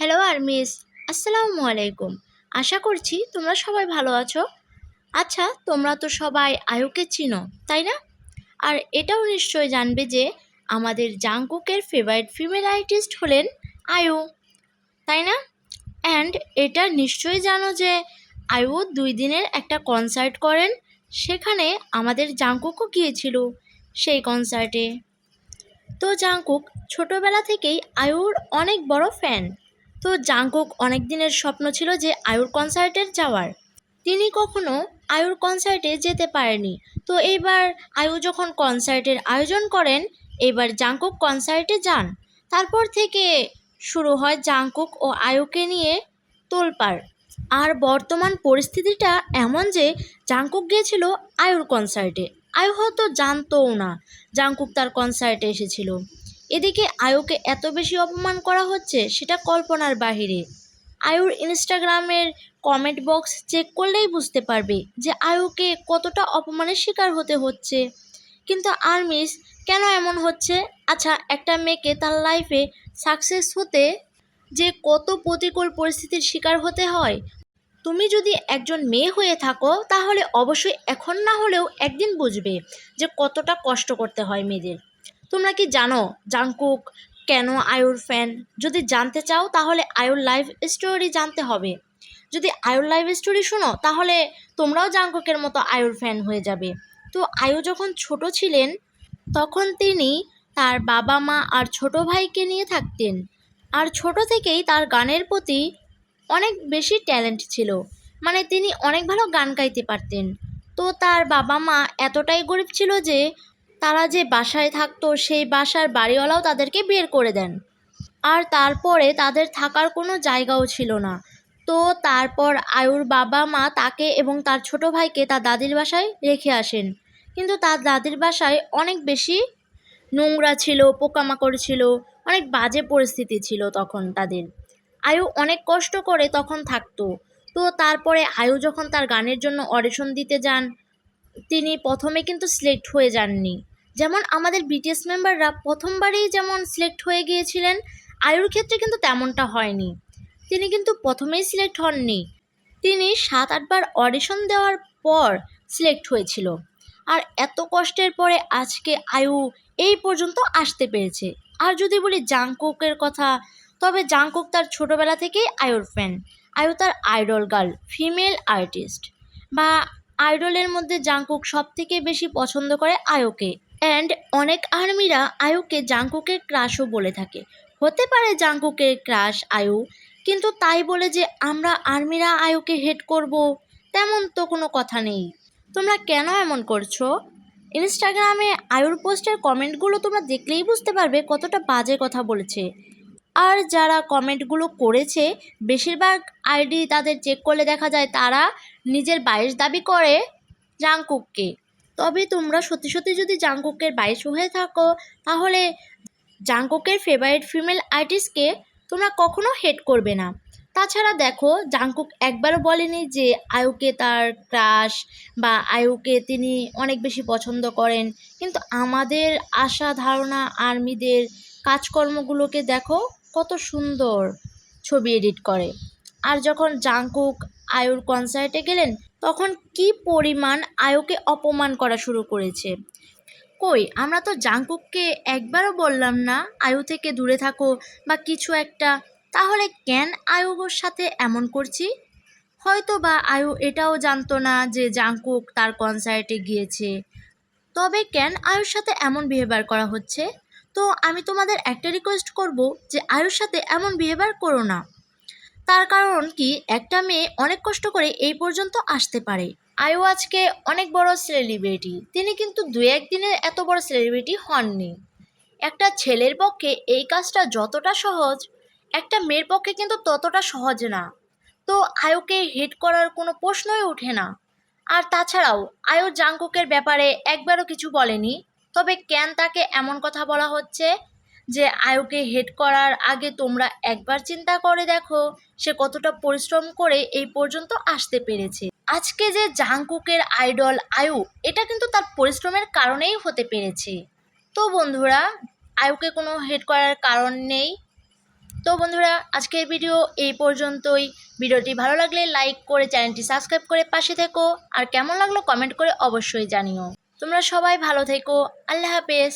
Hello আর miss আসসালামু আলাইকুম আশা করছি তোমরা সবাই ভালো আছো। আচ্ছা তোমরা তো সবাই আয়ুকে চিনো, তাই না? আর এটাও নিশ্চয় জানবে যে আমাদের জাংকুকের ফেভারিট ফিমেল আর্টিস্ট হলেন আয়ু, তাই না? অ্যান্ড এটা নিশ্চয়ই জানো যে আয়ু দুই দিনের একটা কনসার্ট করেন, সেখানে আমাদের জাংকুকও গিয়েছিল সেই কনসার্টে তো জাংকুক ছোটোবেলা থেকেই আয়ুর অনেক বড় ফ্যান তো জাংকুক অনেক দিনের স্বপ্ন ছিল যে আয়ুর কনসার্টের যাওয়ার। তিনি কখনো আয়ুর কনসার্টে যেতে পারেনি। তো এইবার আয়ু যখন কনসার্টের আয়োজন করেন, এবার জাংকুক কনসার্টে যান। তারপর থেকে শুরু হয় জাংকুক ও আয়ুকে নিয়ে তোলপাড়। আর বর্তমান পরিস্থিতিটা এমন যে জাংকুক গিয়েছিল আয়ুর কনসার্টে আয়ু হয়তো জানতও না জাংকুক তার কনসার্টে এসেছিল। এদিকে আয়ুকে এত বেশি অপমান করা হচ্ছে, সেটা কল্পনার বাহিরে। আয়ুর ইনস্টাগ্রামের কমেন্ট বক্স চেক করলেই বুঝতে পারবে যে আয়ুকে কতটা অপমানের শিকার হতে হচ্ছে। কিন্তু আর্মিস, কেন এমন হচ্ছে? আচ্ছা একটা মেয়েকে তার লাইফে সাকসেস হতে যে কত প্রতিকূল পরিস্থিতির শিকার হতে হয়? তুমি যদি একজন মেয়ে হয়ে থাকো, তাহলে অবশ্যই এখন না হলেও একদিন বুঝবে যে কতটা কষ্ট করতে হয় মেয়েদের। তোমরা কি জানো জাংকুক কেন আয়ুর ফ্যান? যদি জানতে চাও, তাহলে আয়ুর লাইফ স্টোরি জানতে হবে। যদি আয়ুর লাইফ স্টোরি শোনো, তাহলে তোমরাও জাংকুকের মতো আয়ুর ফ্যান হয়ে যাবে। তো আয়ু যখন ছোট ছিলেন, তখন তিনি তার বাবা মা আর ছোট ভাইকে নিয়ে থাকতেন। আর ছোট থেকেই তার গানের প্রতি অনেক বেশি ট্যালেন্ট ছিল। মানে তিনি অনেক ভালো গান গাইতে পারতেন। তো তার বাবা মা এতটাই গরিব ছিল যে তারা যে বাসায় থাকতো, সেই বাসার বাড়িওয়ালাও তাদেরকে বের করে দেন। আর তারপরে তাদের থাকার কোনো জায়গাও ছিল না। তো তারপর আয়ুর বাবা মা তাকে এবং তার ছোট ভাইকে তার দাদির বাসায় রেখে আসেন। কিন্তু তার দাদির বাসায় অনেক বেশি নোংরা ছিল, পোকামাকড় ছিল, অনেক বাজে পরিস্থিতি ছিল তখন তাদের। আয়ু অনেক কষ্ট করে তখন থাকতো। তো তারপরে আয়ু যখন তার গানের জন্য অডিশন দিতে যান, তিনি প্রথমে কিন্তু সিলেক্ট হয়ে যাননি। যেমন আমাদের বিটিএস মেম্বাররা প্রথমবারেই যেমন সিলেক্ট হয়ে গিয়েছিলেন, আয়ুর ক্ষেত্রে কিন্তু তেমনটা হয়নি। তিনি কিন্তু প্রথমেই সিলেক্ট হননি। তিনি সাত আটবার অডিশন দেওয়ার পর সিলেক্ট হয়েছিল। আর এত কষ্টের পরে আজকে আয়ু এই পর্যন্ত আসতে পেরেছে। আর যদি বলি জাংকুকের কথা, তবে জাংকুক তার ছোটোবেলা থেকেই আয়ুর ফ্যান আয়ু তার আইডল গার্ল ফিমেল আর্টিস্ট বা আইডলের মধ্যে জাংকুক সব থেকে বেশি পছন্দ করে আয়ুকে। অ্যান্ড অনেক আর্মিরা আয়ুকে জাংকুকের ক্রাশও বলে থাকে। হতে পারে জাংকুকের ক্রাশ আয়ু, কিন্তু তাই বলে যে আমরা আর্মিরা আয়ুকে হেড করব, তেমন তো কোনো কথা নেই। তোমরা কেন এমন করছ? ইনস্টাগ্রামে আয়ুর পোস্টের কমেন্টগুলো তোমরা দেখলেই বুঝতে পারবে কতটা বাজে কথা বলেছে। আর যারা কমেন্টগুলো করেছে, বেশিরভাগ আইডি তাদের চেক করলে দেখা যায় তারা নিজের বাইশ দাবি করে জাংকুককে তবে তোমরা সত্যি সত্যি যদি জাংকুকের বাইশ হয়ে থাকো, তাহলে জাংকুকের ফেভারিট ফিমেল আর্টিস্টকে তোমরা কখনো হেড করবে না। তাছাড়া দেখো, জাংকুক একবারও বলেনি যে আয়ুকে তার ক্রাশ বা আয়ুকে তিনি অনেক বেশি পছন্দ করেন। কিন্তু আমাদের আশা ধারণা আর্মিদের কাজকর্মগুলোকে দেখো, কত সুন্দর ছবি এডিট করে। আর যখন জাংকুক আয়ুর কনসার্টে গেলেন তখন কি পরিমাণ আয়ুকে অপমান করা শুরু করেছে? কই, আমরা তো জাংকুককে একবারও বললাম না, আয়ু থেকে দূরে থাকো বা কিছু একটা। তাহলে কেন আয়ুর সাথে এমন করছি? হয়তো বা আয়ু এটাও জানতো না যে জাংকুক তার কনসার্টে গিয়েছে। তবে কেন আয়ুর সাথে এমন বিহেভিয়ার করা হচ্ছে? তো আমি তোমাদের একটা রিকোয়েস্ট করব যে আয়ুর সাথে এমন বিহেভিয়ার করো না। তার কারণ কি? একটা মেয়ে অনেক কষ্ট করে এই পর্যন্ত আসতে পারে। আয়ু আজকে অনেক বড় সেলিব্রিটি। তিনি কিন্তু দু একদিনে এত বড় সেলিব্রিটি হননি। একটা ছেলের পক্ষে এই কাজটা যতটা সহজ, একটা মেয়ের পক্ষে কিন্তু ততটা সহজ না। তো আয়ুকে হিট করার কোনো প্রশ্নই ওঠে না। আর তাছাড়াও আয়ু জাংকুকের ব্যাপারে একবারও কিছু বলেনি। তবে কেন তাকে এমন কথা বলা হচ্ছে? যে আয়ুকে হেড করার আগে তোমরা একবার চিন্তা করে দেখো। সে কতটা পরিশ্রম করে এই পর্যন্ত আসতে পেরেছে। আজকে যে জাংকুকের আইডল আয়ু, এটা কিন্তু তার পরিশ্রমের কারণেই হতে পেরেছে। তো বন্ধুরা, আয়ুকে কোনো হেড করার কারণ নেই। তো বন্ধুরা, আজকের ভিডিও এই পর্যন্তই। ভিডিওটি ভালো লাগলে লাইক করে চ্যানেলটি সাবস্ক্রাইব করে পাশে থেকো। আর কেমন লাগল কমেন্ট করে অবশ্যই জানিও। তোমরা সবাই ভালো থেকো। আল্লাহ হাফেজ।